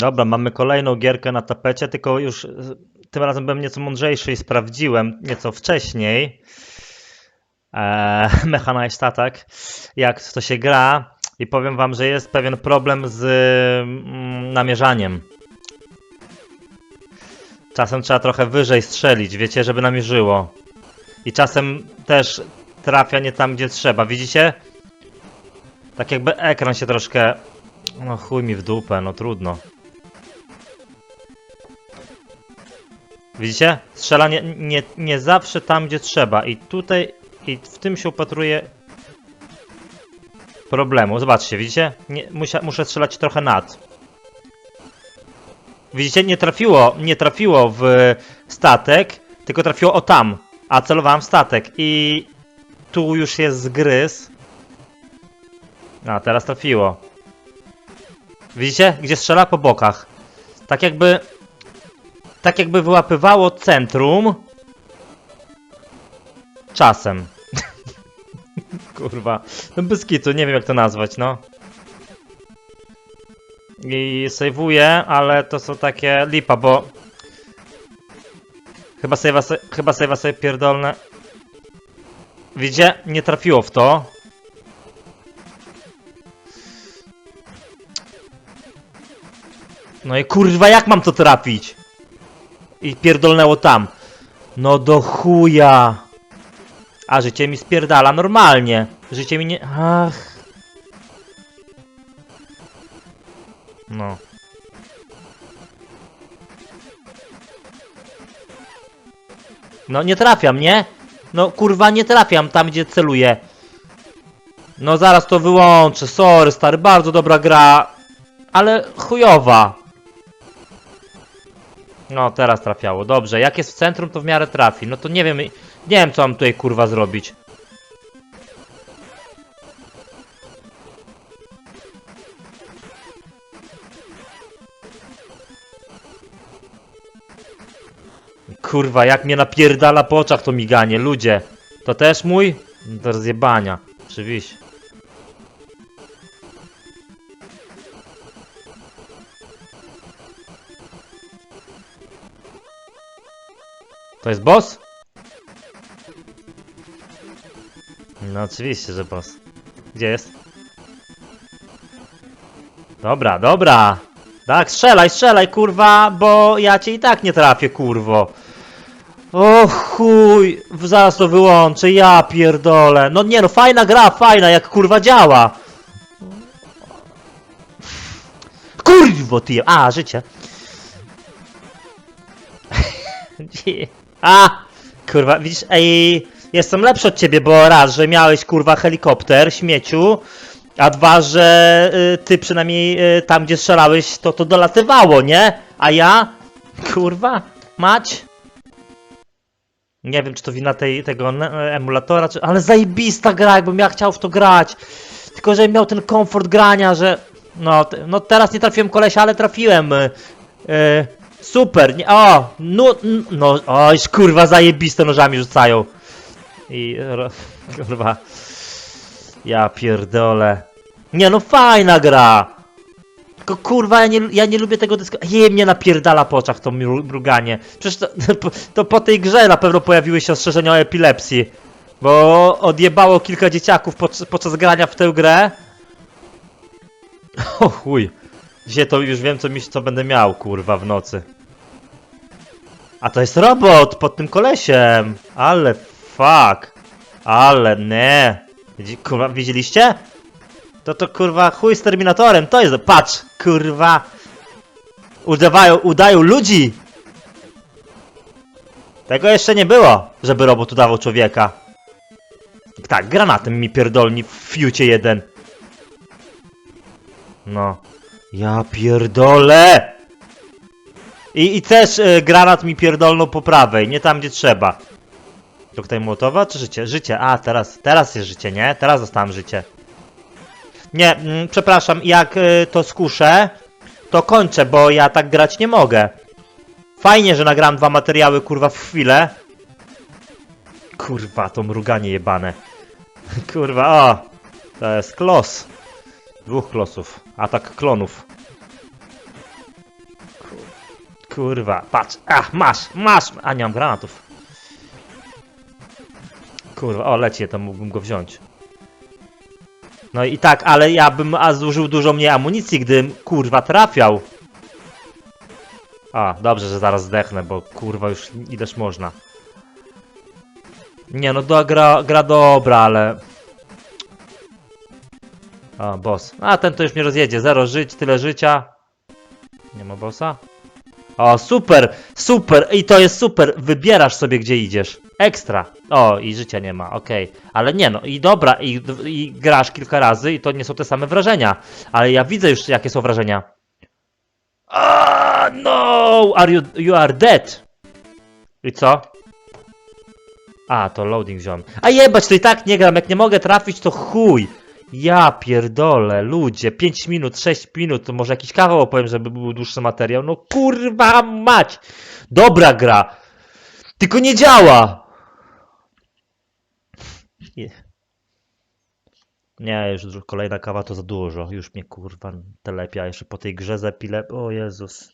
Dobra, mamy kolejną gierkę na tapecie, tylko już y, tym razem byłem nieco mądrzejszy i sprawdziłem nieco wcześniej e, Mechanized Attack, jak to się gra i powiem wam, że jest pewien problem z mm, namierzaniem. Czasem trzeba trochę wyżej strzelić, wiecie, żeby namierzyło. I czasem też trafia nie tam, gdzie trzeba. Widzicie? Tak jakby ekran się troszkę... No chuj mi w dupę, no trudno. Widzicie? Strzela nie, nie, nie zawsze tam, gdzie trzeba. I tutaj, i w tym się upatruje problemu. Zobaczcie, widzicie? Nie, muszę strzelać trochę nad. Widzicie? Nie trafiło, nie trafiło w statek, tylko trafiło o tam. A celowałem w statek. I tu już jest zgryz. A, teraz trafiło. Widzicie? Gdzie strzela? Po bokach. Tak jakby... Tak jakby wyłapywało centrum. Czasem. Kurwa. No bez nie wiem jak to nazwać, no. I sejwuję, ale to są takie lipa, bo... Chyba sejwa, se... chyba sejwa sobie pierdolne. Widzicie? Nie trafiło w to. No i kurwa, jak mam to trafić? I pierdolnęło tam. No do chuja. A życie mi spierdala normalnie. Życie mi nie... Ach. No. No nie trafiam, nie? No kurwa nie trafiam tam gdzie celuję. No zaraz to wyłączę, sorry stary, bardzo dobra gra. Ale chujowa. No, teraz trafiało. Dobrze, jak jest w centrum, to w miarę trafi. No to nie wiem, nie wiem co mam tutaj kurwa zrobić. Kurwa, jak mnie napierdala po oczach to miganie, ludzie. To też mój? To rozjebania, oczywiście. To jest boss? No oczywiście, że boss. Gdzie jest? Dobra, dobra. Tak, strzelaj, strzelaj, kurwa, bo ja cię i tak nie trafię, kurwo. O chuj, zaraz to wyłączę, ja pierdolę. No nie no, fajna gra, fajna, jak kurwa działa. Kurwo ty, a, życie. A! Kurwa, widzisz, ej, jestem lepszy od ciebie, bo raz, że miałeś kurwa helikopter, śmieciu, a dwa, że y, ty przynajmniej y, tam, gdzie strzelałeś, to to dolatywało, nie? A ja? Kurwa, mać? Nie wiem, czy to wina tej, tego emulatora, czy... ale zajebista gra, jakbym ja chciał w to grać. Tylko, że miał ten komfort grania, że... No, no teraz nie trafiłem kolesia, ale trafiłem. y, y, super, nie, o, no, no, oj, kurwa, zajebiste nożami rzucają. I, ro, kurwa, ja pierdolę. Nie no, fajna gra. Tylko kurwa, ja nie, ja nie lubię tego dysku. Je mnie napierdala po oczach to mru- mruganie. Przecież to, to po tej grze na pewno pojawiły się ostrzeżenia o epilepsji. Bo odjebało kilka dzieciaków podczas, podczas grania w tę grę. O chuj. Dzisiaj to już wiem co, mi, co będę miał, kurwa, w nocy. A to jest robot pod tym kolesiem. Ale fuck. Ale. Widzi- Kurwa, widzieliście? To to kurwa chuj z Terminatorem, to jest, patrz, kurwa. Udawają, udają ludzi. Tego jeszcze nie było, żeby robot udawał człowieka. Tak, granatem mi pierdolni w fiucie jeden. No. Ja pierdolę! I, i też y, granat mi pierdolną po prawej, nie tam gdzie trzeba. Koktajl Mołotowa czy życie? Życie, a teraz, teraz jest życie, nie? Teraz dostałem życie. Nie, mm, przepraszam, jak y, to skuszę, to kończę, bo ja tak grać nie mogę. Fajnie, że nagram dwa materiały, kurwa, w chwilę. Kurwa, to mruganie jebane. Kurwa, o! To jest klos. Dwóch klosów. Atak klonów. Kurwa, patrz. Ach, masz, masz. A, nie mam granatów. Kurwa, o, leci, to mógłbym go wziąć. No i tak, ale ja bym a, zużył dużo mniej amunicji, gdybym, kurwa, trafiał. A, dobrze, że zaraz zdechnę, bo kurwa już ileż można. Nie no, do, gra, gra dobra, ale... O, boss. A, ten to już mnie rozjedzie. Zero żyć, tyle życia. Nie ma bossa? O, super, super, i to jest super. Wybierasz sobie, gdzie idziesz. Ekstra. O, i życia nie ma, okej. Ale nie no, i dobra, i, i grasz kilka razy i to nie są te same wrażenia. Ale ja widzę już, jakie są wrażenia. Ah, no! Are you, you are dead. I co? A, to loading wziąłem. A jebać, to i tak nie gram. Jak nie mogę trafić, to chuj. Ja pierdolę, ludzie. 5 minut, 6 minut, to może jakiś kawał opowiem, żeby był dłuższy materiał. No kurwa mać. Dobra gra. Tylko nie działa. Nie. Już kolejna kawa to za dużo. Już mnie kurwa telepia jeszcze po tej grze zapile. O Jezus.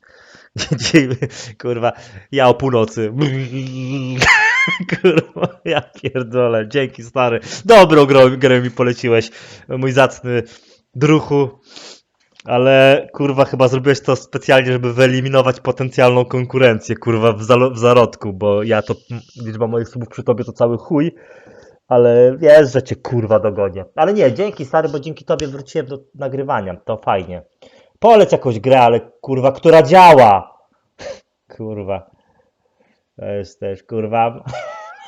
Kurwa, ja o północy. Kurwa, ja pierdolę. Dzięki stary. Dobrą grę, grę mi poleciłeś, mój zacny druhu. Ale kurwa chyba zrobiłeś to specjalnie, żeby wyeliminować potencjalną konkurencję, kurwa, w, zalo- w zarodku, bo ja to, liczba moich subów przy tobie to cały chuj, ale wiesz, że cię kurwa dogonię. Ale nie, dzięki stary, bo dzięki tobie wróciłem do nagrywania, to fajnie. Poleć jakąś grę, ale kurwa, która działa. Kurwa. To jest też, kurwa.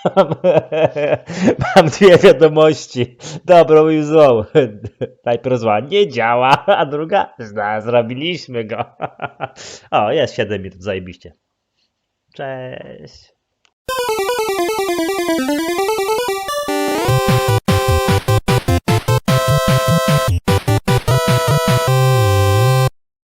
Mam dwie wiadomości. Dobrą i złą. Najpierw zła nie działa, a druga zna, zrobiliśmy go. O, jest 7 minut, zajebiście. Cześć.